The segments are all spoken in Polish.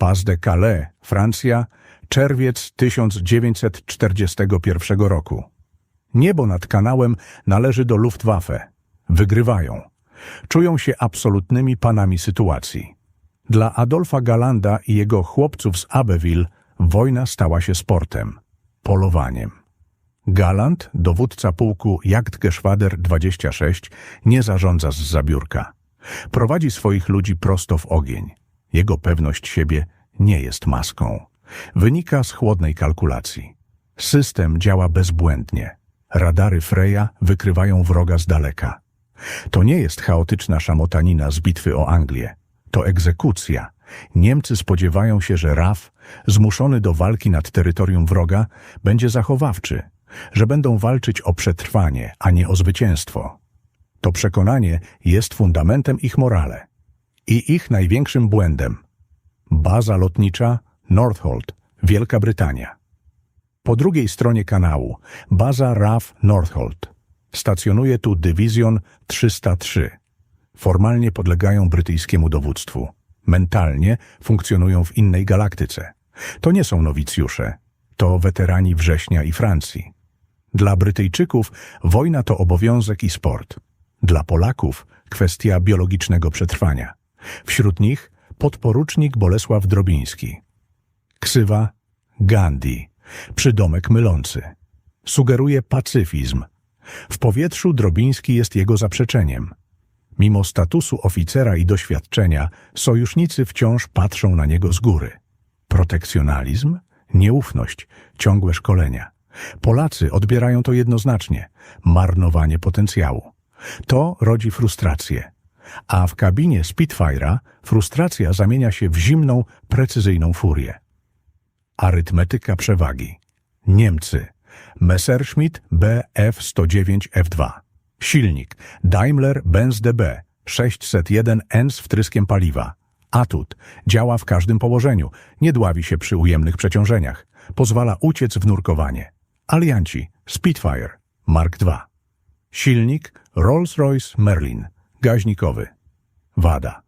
Pas de Calais, Francja, czerwiec 1941 roku. Niebo nad kanałem należy do Luftwaffe. Wygrywają. Czują się absolutnymi panami sytuacji. Dla Adolfa Galanda i jego chłopców z Abbeville wojna stała się sportem, polowaniem. Galant, dowódca pułku Jagdgeschwader 26, nie zarządza z zabiórka. Prowadzi swoich ludzi prosto w ogień. Jego pewność siebie nie jest maską. Wynika z chłodnej kalkulacji. System działa bezbłędnie. Radary Freya wykrywają wroga z daleka. To nie jest chaotyczna szamotanina z bitwy o Anglię. To egzekucja. Niemcy spodziewają się, że RAF, zmuszony do walki nad terytorium wroga, będzie zachowawczy, że będą walczyć o przetrwanie, a nie o zwycięstwo. To przekonanie jest fundamentem ich morale i ich największym błędem. Baza lotnicza Northolt, Wielka Brytania. Po drugiej stronie kanału baza RAF Northolt. Stacjonuje tu dywizjon 303. Formalnie podlegają brytyjskiemu dowództwu. Mentalnie funkcjonują w innej galaktyce. To nie są nowicjusze. To weterani września i Francji. Dla Brytyjczyków wojna to obowiązek i sport. Dla Polaków kwestia biologicznego przetrwania. Wśród nich podporucznik Bolesław Drobiński. Ksywa Gandhi, przydomek mylący. Sugeruje pacyfizm. W powietrzu Drobiński jest jego zaprzeczeniem. Mimo statusu oficera i doświadczenia, sojusznicy wciąż patrzą na niego z góry. Protekcjonalizm, nieufność, ciągłe szkolenia. Polacy odbierają to jednoznacznie marnowanie potencjału. To rodzi frustrację. A w kabinie Spitfire'a frustracja zamienia się w zimną, precyzyjną furię. Arytmetyka przewagi. Niemcy. Messerschmitt BF-109F2. Silnik. Daimler-Benz DB 601 N z wtryskiem paliwa. Atut. Działa w każdym położeniu. Nie dławi się przy ujemnych przeciążeniach. Pozwala uciec w nurkowanie. Alianci. Spitfire. Mark II. Silnik Rolls-Royce Merlin. Gaźnikowy. Wada.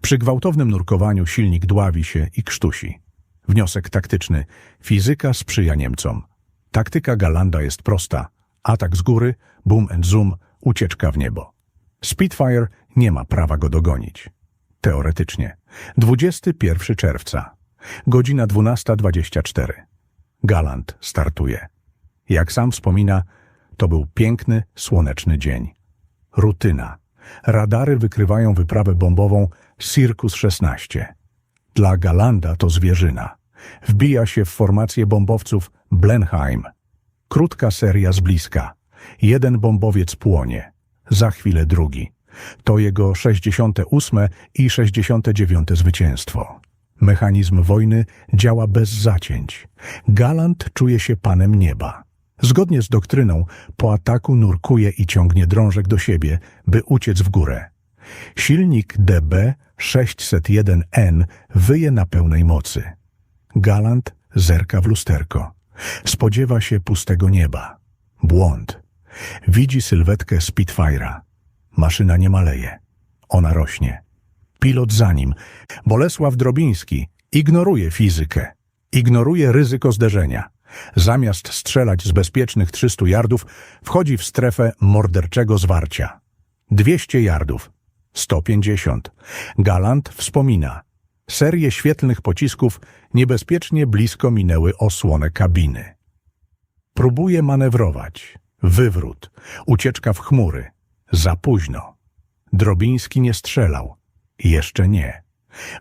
Przy gwałtownym nurkowaniu silnik dławi się i krztusi. Wniosek taktyczny. Fizyka sprzyja Niemcom. Taktyka Galanda jest prosta. Atak z góry, boom and zoom, ucieczka w niebo. Spitfire nie ma prawa go dogonić. Teoretycznie. 21 czerwca. Godzina 12.24. Galant startuje. Jak sam wspomina, to był piękny, słoneczny dzień. Rutyna. Radary wykrywają wyprawę bombową Circus 16. Dla Galanda to zwierzyna. Wbija się w formację bombowców Blenheim. Krótka seria z bliska. Jeden bombowiec płonie. Za chwilę drugi. To jego 68 i 69 zwycięstwo. Mechanizm wojny działa bez zacięć. Galant czuje się panem nieba. Zgodnie z doktryną, po ataku nurkuje i ciągnie drążek do siebie, by uciec w górę. Silnik DB 601N wyje na pełnej mocy. Galant zerka w lusterko. Spodziewa się pustego nieba. Błąd. Widzi sylwetkę Spitfire'a. Maszyna nie maleje. Ona rośnie. Pilot za nim. Bolesław Drobiński ignoruje fizykę. Ignoruje ryzyko zderzenia. Zamiast strzelać z bezpiecznych 300 yardów, wchodzi w strefę morderczego zwarcia. 200 yardów. 150. Galant wspomina. Serie świetlnych pocisków niebezpiecznie blisko minęły osłonę kabiny. Próbuje manewrować. Wywrót. Ucieczka w chmury. Za późno. Drobiński nie strzelał. Jeszcze nie.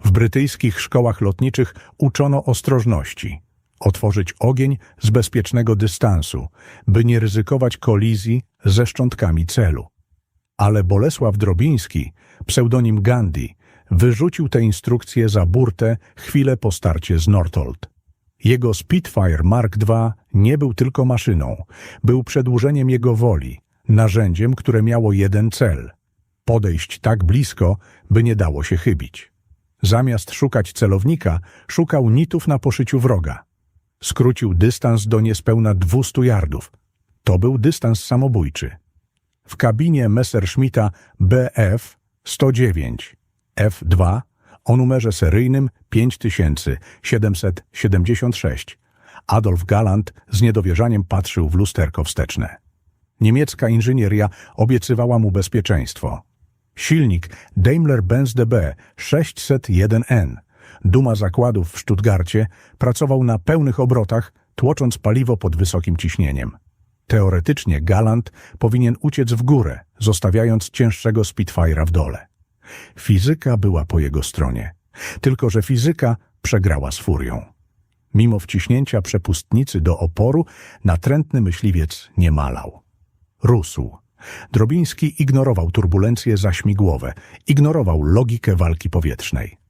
W brytyjskich szkołach lotniczych uczono ostrożności. Otworzyć ogień z bezpiecznego dystansu, by nie ryzykować kolizji ze szczątkami celu. Ale Bolesław Drobiński, pseudonim Gandhi, wyrzucił te instrukcje za burtę chwilę po starcie z Northolt. Jego Spitfire Mark II nie był tylko maszyną, był przedłużeniem jego woli, narzędziem, które miało jeden cel – podejść tak blisko, by nie dało się chybić. Zamiast szukać celownika, szukał nitów na poszyciu wroga. Skrócił dystans do niespełna 200 yardów. To był dystans samobójczy. W kabinie Messerschmitta BF 109 F2 o numerze seryjnym 5776. Adolf Galland z niedowierzaniem patrzył w lusterko wsteczne. Niemiecka inżynieria obiecywała mu bezpieczeństwo. Silnik Daimler-Benz DB 601N, duma zakładów w Stuttgarcie, pracował na pełnych obrotach, tłocząc paliwo pod wysokim ciśnieniem. Teoretycznie Galant powinien uciec w górę, zostawiając cięższego Spitfire'a w dole. Fizyka była po jego stronie, tylko że fizyka przegrała z furią. Mimo wciśnięcia przepustnicy do oporu, natrętny myśliwiec nie malał. Rósł. Drobiński ignorował turbulencje zaśmigłowe, ignorował logikę walki powietrznej.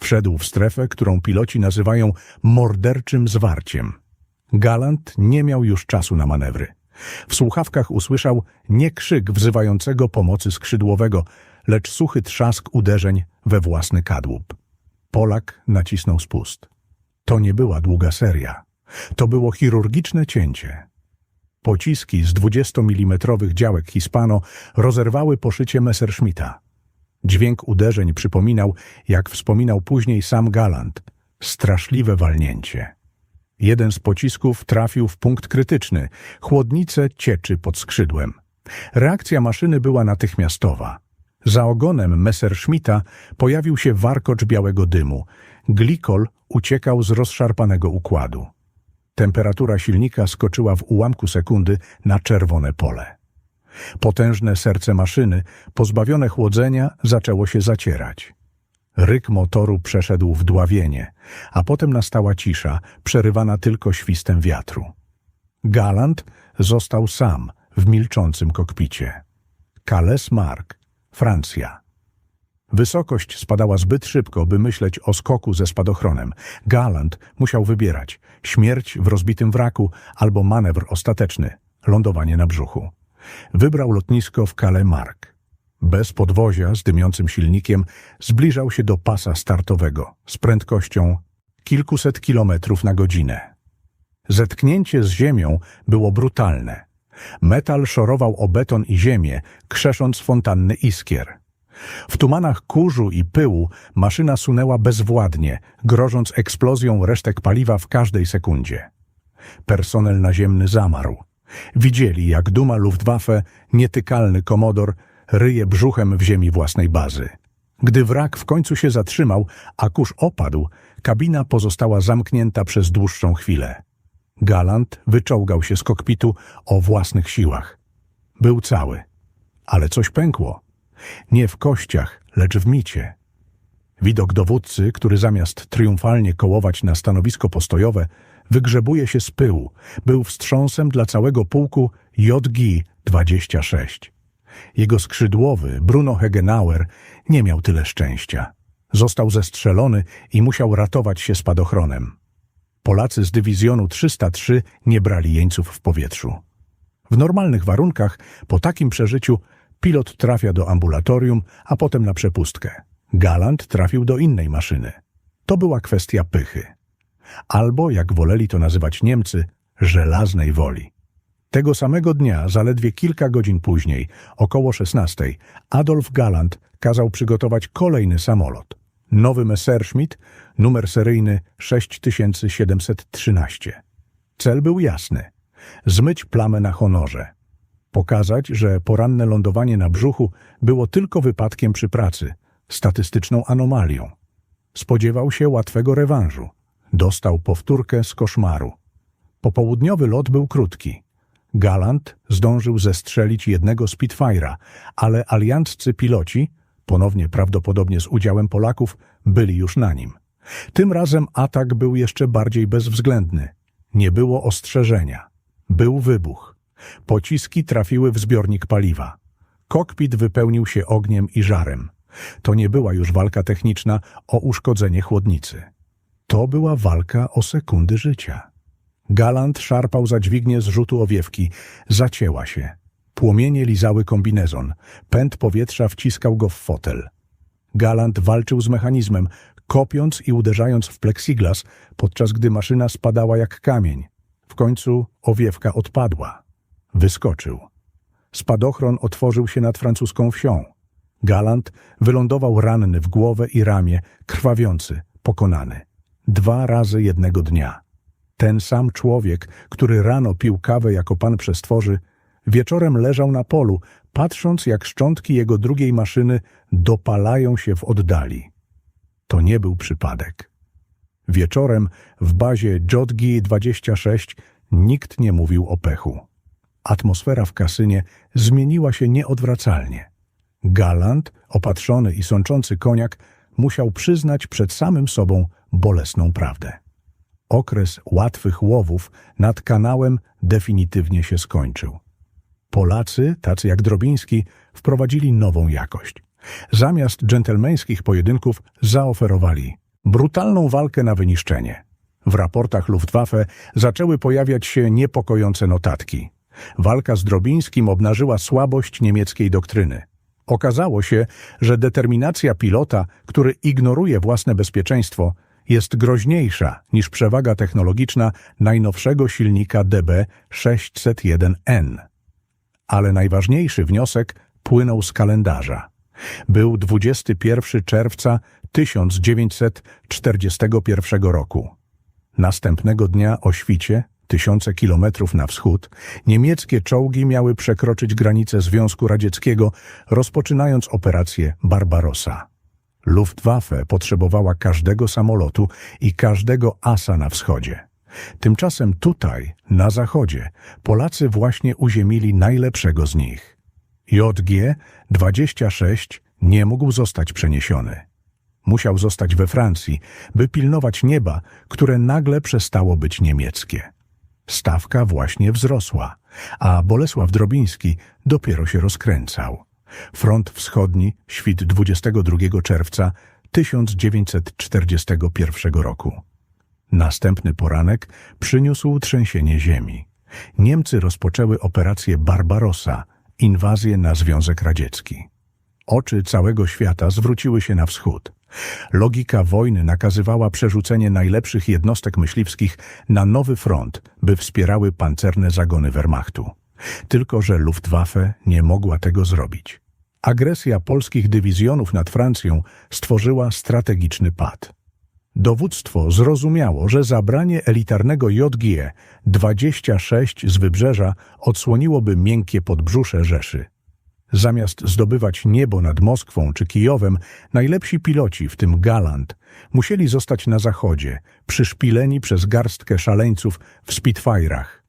Wszedł w strefę, którą piloci nazywają morderczym zwarciem. Galant nie miał już czasu na manewry. W słuchawkach usłyszał nie krzyk wzywającego pomocy skrzydłowego, lecz suchy trzask uderzeń we własny kadłub. Polak nacisnął spust. To nie była długa seria. To było chirurgiczne cięcie. Pociski z 20 mm działek Hispano rozerwały poszycie Messerschmitta. Dźwięk uderzeń przypominał, jak wspominał później sam Galant, straszliwe walnięcie. Jeden z pocisków trafił w punkt krytyczny, chłodnicę cieczy pod skrzydłem. Reakcja maszyny była natychmiastowa. Za ogonem Messerschmitta pojawił się warkocz białego dymu. Glikol uciekał z rozszarpanego układu. Temperatura silnika skoczyła w ułamku sekundy na czerwone pole. Potężne serce maszyny, pozbawione chłodzenia, zaczęło się zacierać. Ryk motoru przeszedł w dławienie, a potem nastała cisza, przerywana tylko świstem wiatru. Galant został sam w milczącym kokpicie. Calais Mark, Francja. Wysokość spadała zbyt szybko, by myśleć o skoku ze spadochronem. Galant musiał wybierać śmierć w rozbitym wraku albo manewr ostateczny lądowanie na brzuchu. Wybrał lotnisko w Calais Mark. Bez podwozia z dymiącym silnikiem zbliżał się do pasa startowego z prędkością kilkuset kilometrów na godzinę. Zetknięcie z ziemią było brutalne. Metal szorował o beton i ziemię, krzesząc fontanny iskier. W tumanach kurzu i pyłu maszyna sunęła bezwładnie, grożąc eksplozją resztek paliwa w każdej sekundzie. Personel naziemny zamarł. Widzieli, jak duma Luftwaffe, nietykalny komodor, ryje brzuchem w ziemi własnej bazy. Gdy wrak w końcu się zatrzymał, a kurz opadł, kabina pozostała zamknięta przez dłuższą chwilę. Galant wyczołgał się z kokpitu o własnych siłach. Był cały, ale coś pękło. Nie w kościach, lecz w micie. Widok dowódcy, który zamiast triumfalnie kołować na stanowisko postojowe, wygrzebuje się z pyłu, był wstrząsem dla całego pułku JG-26. Jego skrzydłowy, Bruno Hegenauer, nie miał tyle szczęścia. Został zestrzelony i musiał ratować się spadochronem. Polacy z dywizjonu 303 nie brali jeńców w powietrzu. W normalnych warunkach, po takim przeżyciu, pilot trafia do ambulatorium, a potem na przepustkę. Galant trafił do innej maszyny. To była kwestia pychy. Albo, jak woleli to nazywać Niemcy, żelaznej woli. Tego samego dnia, zaledwie kilka godzin później, około 16, Adolf Galant kazał przygotować kolejny samolot. Nowy Messerschmitt, numer seryjny 6713. Cel był jasny. Zmyć plamę na honorze. Pokazać, że poranne lądowanie na brzuchu było tylko wypadkiem przy pracy, statystyczną anomalią. Spodziewał się łatwego rewanżu. Dostał powtórkę z koszmaru. Popołudniowy lot był krótki. Galant zdążył zestrzelić jednego Spitfire'a, ale alianccy piloci, ponownie prawdopodobnie z udziałem Polaków, byli już na nim. Tym razem atak był jeszcze bardziej bezwzględny. Nie było ostrzeżenia. Był wybuch. Pociski trafiły w zbiornik paliwa. Kokpit wypełnił się ogniem i żarem. To nie była już walka techniczna o uszkodzenie chłodnicy. To była walka o sekundy życia. Galant szarpał za dźwignię zrzutu owiewki. Zacięła się. Płomienie lizały kombinezon. Pęd powietrza wciskał go w fotel. Galant walczył z mechanizmem, kopiąc i uderzając w plexiglas, podczas gdy maszyna spadała jak kamień. W końcu owiewka odpadła. Wyskoczył. Spadochron otworzył się nad francuską wsią. Galant wylądował ranny w głowę i ramię, krwawiący, pokonany. Dwa razy jednego dnia. Ten sam człowiek, który rano pił kawę jako pan przestworzy, wieczorem leżał na polu, patrząc jak szczątki jego drugiej maszyny dopalają się w oddali. To nie był przypadek. Wieczorem w bazie Jodgi 26 nikt nie mówił o pechu. Atmosfera w kasynie zmieniła się nieodwracalnie. Galant, opatrzony i sączący koniak, musiał przyznać przed samym sobą bolesną prawdę. Okres łatwych łowów nad kanałem definitywnie się skończył. Polacy, tacy jak Drobiński, wprowadzili nową jakość. Zamiast dżentelmeńskich pojedynków zaoferowali brutalną walkę na wyniszczenie. W raportach Luftwaffe zaczęły pojawiać się niepokojące notatki. Walka z Drobińskim obnażyła słabość niemieckiej doktryny. Okazało się, że determinacja pilota, który ignoruje własne bezpieczeństwo, jest groźniejsza niż przewaga technologiczna najnowszego silnika DB601N. Ale najważniejszy wniosek płynął z kalendarza. Był 21 czerwca 1941 roku. Następnego dnia o świcie, tysiące kilometrów na wschód, niemieckie czołgi miały przekroczyć granicę Związku Radzieckiego, rozpoczynając operację Barbarossa. Luftwaffe potrzebowała każdego samolotu i każdego asa na wschodzie. Tymczasem tutaj, na zachodzie, Polacy właśnie uziemili najlepszego z nich. JG-26 nie mógł zostać przeniesiony. Musiał zostać we Francji, by pilnować nieba, które nagle przestało być niemieckie. Stawka właśnie wzrosła, a Bolesław Drobiński dopiero się rozkręcał. Front Wschodni, świt 22 czerwca 1941 roku. Następny poranek przyniósł trzęsienie ziemi. Niemcy rozpoczęły operację Barbarossa, inwazję na Związek Radziecki. Oczy całego świata zwróciły się na wschód. Logika wojny nakazywała przerzucenie najlepszych jednostek myśliwskich na nowy front, by wspierały pancerne zagony Wehrmachtu. Tylko, że Luftwaffe nie mogła tego zrobić. Agresja polskich dywizjonów nad Francją stworzyła strategiczny pad. Dowództwo zrozumiało, że zabranie elitarnego JGE 26 z wybrzeża odsłoniłoby miękkie podbrzusze Rzeszy. Zamiast zdobywać niebo nad Moskwą czy Kijowem, najlepsi piloci, w tym Galant, musieli zostać na zachodzie, przyszpileni przez garstkę szaleńców w Spitfire'ach.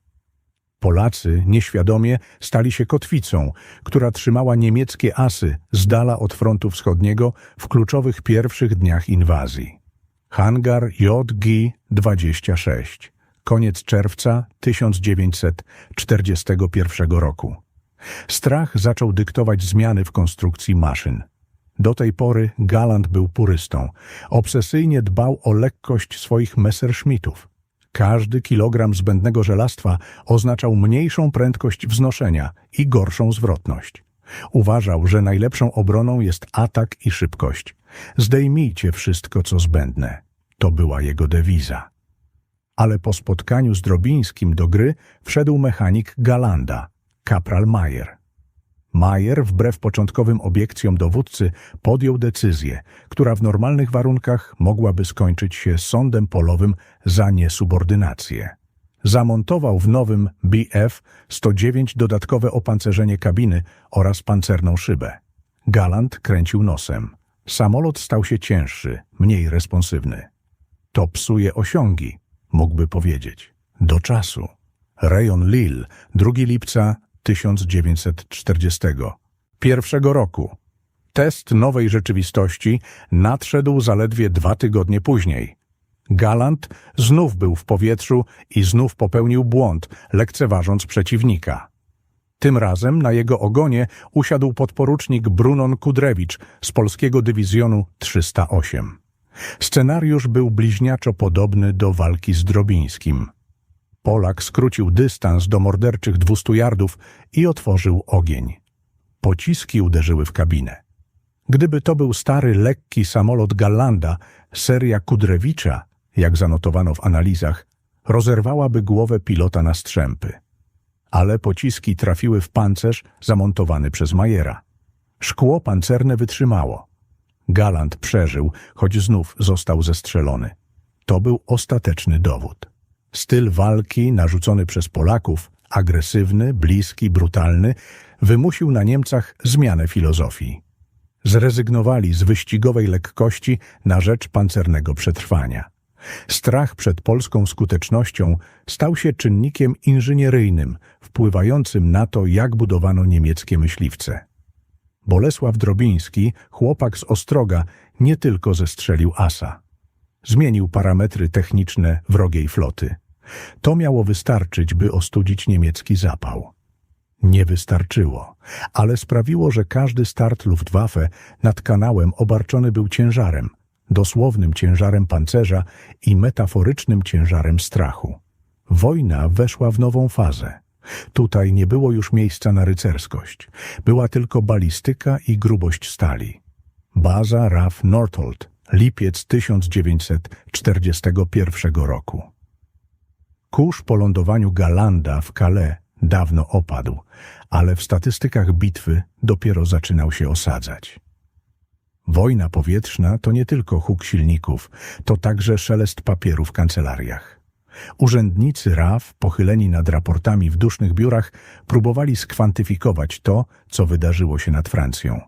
Polacy nieświadomie stali się kotwicą, która trzymała niemieckie asy z dala od frontu wschodniego w kluczowych pierwszych dniach inwazji. Hangar JG-26. Koniec czerwca 1941 roku. Strach zaczął dyktować zmiany w konstrukcji maszyn. Do tej pory Galant był purystą. Obsesyjnie dbał o lekkość swoich Messerschmittów. Każdy kilogram zbędnego żelastwa oznaczał mniejszą prędkość wznoszenia i gorszą zwrotność. Uważał, że najlepszą obroną jest atak i szybkość. Zdejmijcie wszystko, co zbędne. To była jego dewiza. Ale po spotkaniu z Drobińskim do gry wszedł mechanik Galanda, kapral Mayer. Mayer, wbrew początkowym obiekcjom dowódcy, podjął decyzję, która w normalnych warunkach mogłaby skończyć się sądem polowym za niesubordynację. Zamontował w nowym BF-109 dodatkowe opancerzenie kabiny oraz pancerną szybę. Galant kręcił nosem. Samolot stał się cięższy, mniej responsywny. To psuje osiągi, mógłby powiedzieć. Do czasu. Rejon Lille, 2 lipca 1940. Pierwszego roku. Test nowej rzeczywistości nadszedł zaledwie dwa tygodnie później. Galant znów był w powietrzu i znów popełnił błąd, lekceważąc przeciwnika. Tym razem na jego ogonie usiadł podporucznik Brunon Kudrewicz z polskiego dywizjonu 308. Scenariusz był bliźniaczo podobny do walki z Drobińskim. Polak skrócił dystans do morderczych 200 yardów i otworzył ogień. Pociski uderzyły w kabinę. Gdyby to był stary, lekki samolot Gallanda, seria Kudrewicza, jak zanotowano w analizach, rozerwałaby głowę pilota na strzępy. Ale pociski trafiły w pancerz zamontowany przez Majera. Szkło pancerne wytrzymało. Galant przeżył, choć znów został zestrzelony. To był ostateczny dowód. Styl walki narzucony przez Polaków, agresywny, bliski, brutalny, wymusił na Niemcach zmianę filozofii. Zrezygnowali z wyścigowej lekkości na rzecz pancernego przetrwania. Strach przed polską skutecznością stał się czynnikiem inżynieryjnym, wpływającym na to, jak budowano niemieckie myśliwce. Bolesław Drobiński, chłopak z Ostroga, nie tylko zestrzelił asa. Zmienił parametry techniczne wrogiej floty. To miało wystarczyć, by ostudzić niemiecki zapał. Nie wystarczyło, ale sprawiło, że każdy start Luftwaffe nad kanałem obarczony był ciężarem, dosłownym ciężarem pancerza i metaforycznym ciężarem strachu. Wojna weszła w nową fazę. Tutaj nie było już miejsca na rycerskość. Była tylko balistyka i grubość stali. Baza RAF Northolt, lipiec 1941 roku. Kurz po lądowaniu Galanda w Calais dawno opadł, ale w statystykach bitwy dopiero zaczynał się osadzać. Wojna powietrzna to nie tylko huk silników, to także szelest papieru w kancelariach. Urzędnicy RAF, pochyleni nad raportami w dusznych biurach, próbowali skwantyfikować to, co wydarzyło się nad Francją.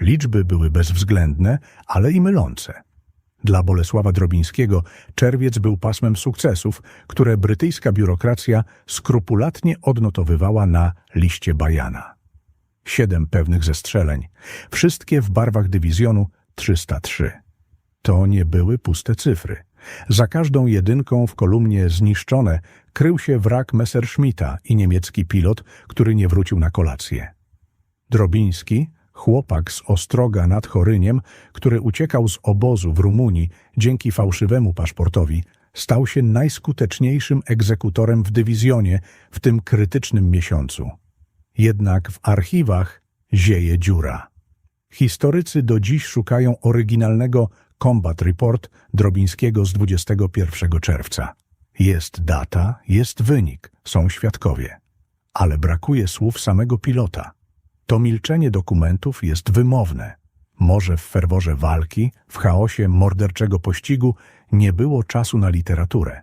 Liczby były bezwzględne, ale i mylące. Dla Bolesława Drobińskiego czerwiec był pasmem sukcesów, które brytyjska biurokracja skrupulatnie odnotowywała na liście Bajana. Siedem pewnych zestrzeleń, wszystkie w barwach dywizjonu 303. To nie były puste cyfry. Za każdą jedynką w kolumnie zniszczone krył się wrak Messerschmitta i niemiecki pilot, który nie wrócił na kolację. Drobiński, chłopak z Ostroga nad Choryniem, który uciekał z obozu w Rumunii dzięki fałszywemu paszportowi, stał się najskuteczniejszym egzekutorem w dywizjonie w tym krytycznym miesiącu. Jednak w archiwach zieje dziura. Historycy do dziś szukają oryginalnego Combat Report Drobińskiego z 21 czerwca. Jest data, jest wynik, są świadkowie. Ale brakuje słów samego pilota. To milczenie dokumentów jest wymowne. Może w ferworze walki, w chaosie morderczego pościgu nie było czasu na literaturę.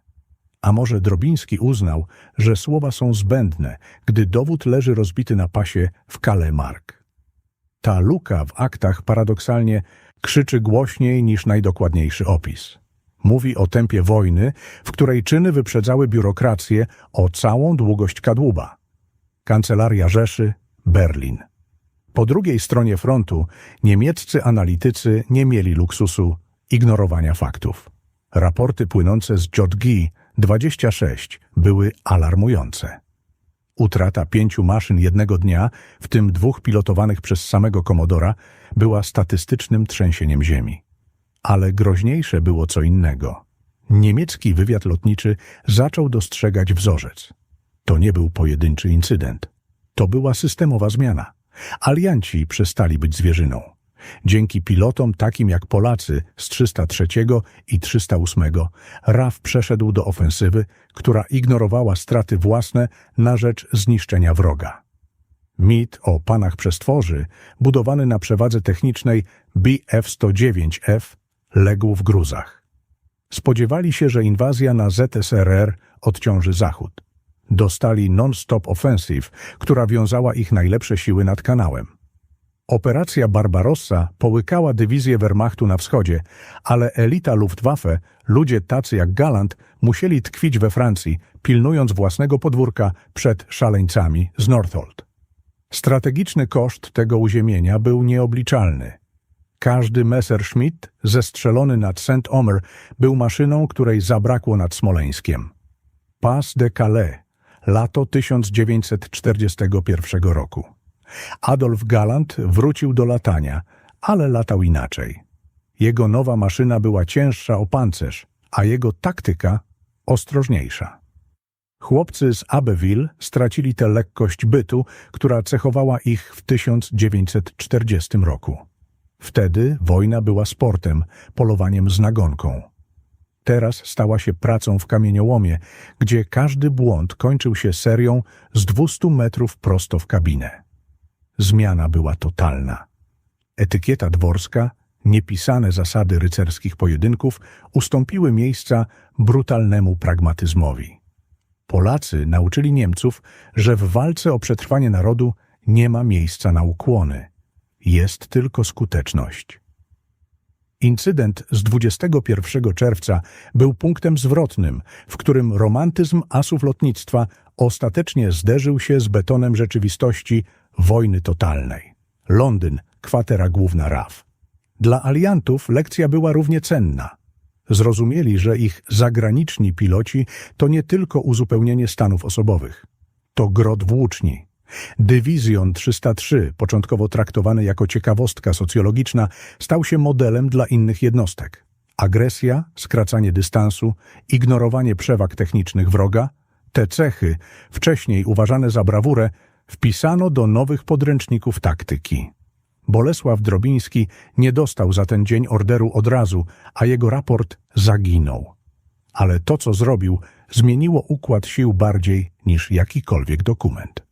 A może Drobiński uznał, że słowa są zbędne, gdy dowód leży rozbity na pasie w Kalemark. Ta luka w aktach paradoksalnie krzyczy głośniej niż najdokładniejszy opis. Mówi o tempie wojny, w której czyny wyprzedzały biurokrację o całą długość kadłuba. Kancelaria Rzeszy, Berlin. Po drugiej stronie frontu niemieccy analitycy nie mieli luksusu ignorowania faktów. Raporty płynące z JOTG 26 były alarmujące. Utrata pięciu maszyn jednego dnia, w tym dwóch pilotowanych przez samego Komodora, była statystycznym trzęsieniem ziemi. Ale groźniejsze było co innego. Niemiecki wywiad lotniczy zaczął dostrzegać wzorzec. To nie był pojedynczy incydent. To była systemowa zmiana. Alianci przestali być zwierzyną. Dzięki pilotom takim jak Polacy z 303 i 308 RAF przeszedł do ofensywy, która ignorowała straty własne na rzecz zniszczenia wroga. Mit o panach przestworzy, budowany na przewadze technicznej BF-109F, legł w gruzach. Spodziewali się, że inwazja na ZSRR odciąży Zachód. Dostali non-stop offensive, która wiązała ich najlepsze siły nad kanałem. Operacja Barbarossa połykała dywizję Wehrmachtu na wschodzie, ale elita Luftwaffe, ludzie tacy jak Galant, musieli tkwić we Francji, pilnując własnego podwórka przed szaleńcami z Northolt. Strategiczny koszt tego uziemienia był nieobliczalny. Każdy Messerschmitt zestrzelony nad Saint-Omer był maszyną, której zabrakło nad Smoleńskiem. Pas de Calais, lato 1941 roku. Adolf Galant wrócił do latania, ale latał inaczej. Jego nowa maszyna była cięższa o pancerz, a jego taktyka ostrożniejsza. Chłopcy z Abbeville stracili tę lekkość bytu, która cechowała ich w 1940 roku. Wtedy wojna była sportem, polowaniem z nagonką. Teraz stała się pracą w kamieniołomie, gdzie każdy błąd kończył się serią z 200 metrów prosto w kabinę. Zmiana była totalna. Etykieta dworska, niepisane zasady rycerskich pojedynków ustąpiły miejsca brutalnemu pragmatyzmowi. Polacy nauczyli Niemców, że w walce o przetrwanie narodu nie ma miejsca na ukłony. Jest tylko skuteczność. Incydent z 21 czerwca był punktem zwrotnym, w którym romantyzm asów lotnictwa ostatecznie zderzył się z betonem rzeczywistości wojny totalnej. Londyn, kwatera główna RAF. Dla aliantów lekcja była równie cenna. Zrozumieli, że ich zagraniczni piloci to nie tylko uzupełnienie stanów osobowych. To grot włóczni. Dywizjon 303, początkowo traktowany jako ciekawostka socjologiczna, stał się modelem dla innych jednostek. Agresja, skracanie dystansu, ignorowanie przewag technicznych wroga te cechy, wcześniej uważane za brawurę, wpisano do nowych podręczników taktyki. Bolesław Drobiński nie dostał za ten dzień orderu od razu, a jego raport zaginął. Ale to, co zrobił, zmieniło układ sił bardziej niż jakikolwiek dokument.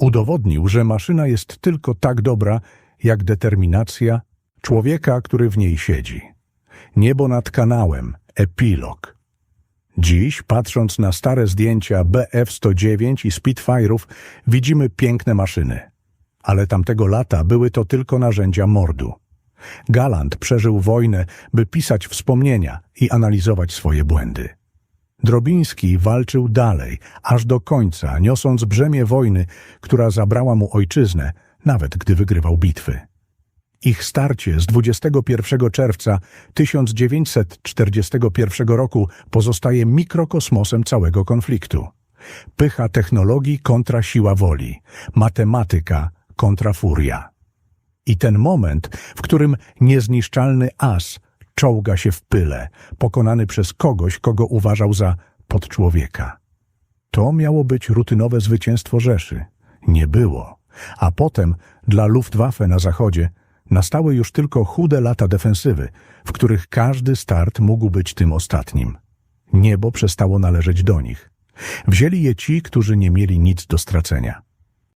Udowodnił, że maszyna jest tylko tak dobra, jak determinacja człowieka, który w niej siedzi. Niebo nad kanałem, epilog. Dziś, patrząc na stare zdjęcia BF-109 i Spitfire'ów, widzimy piękne maszyny. Ale tamtego lata były to tylko narzędzia mordu. Galant przeżył wojnę, by pisać wspomnienia i analizować swoje błędy. Drobiński walczył dalej, aż do końca, niosąc brzemię wojny, która zabrała mu ojczyznę, nawet gdy wygrywał bitwy. Ich starcie z 21 czerwca 1941 roku pozostaje mikrokosmosem całego konfliktu. Pycha technologii kontra siła woli, matematyka kontra furia. I ten moment, w którym niezniszczalny as czołga się w pyle, pokonany przez kogoś, kogo uważał za podczłowieka. To miało być rutynowe zwycięstwo Rzeszy. Nie było. A potem dla Luftwaffe na zachodzie nastały już tylko chude lata defensywy, w których każdy start mógł być tym ostatnim. Niebo przestało należeć do nich. Wzięli je ci, którzy nie mieli nic do stracenia.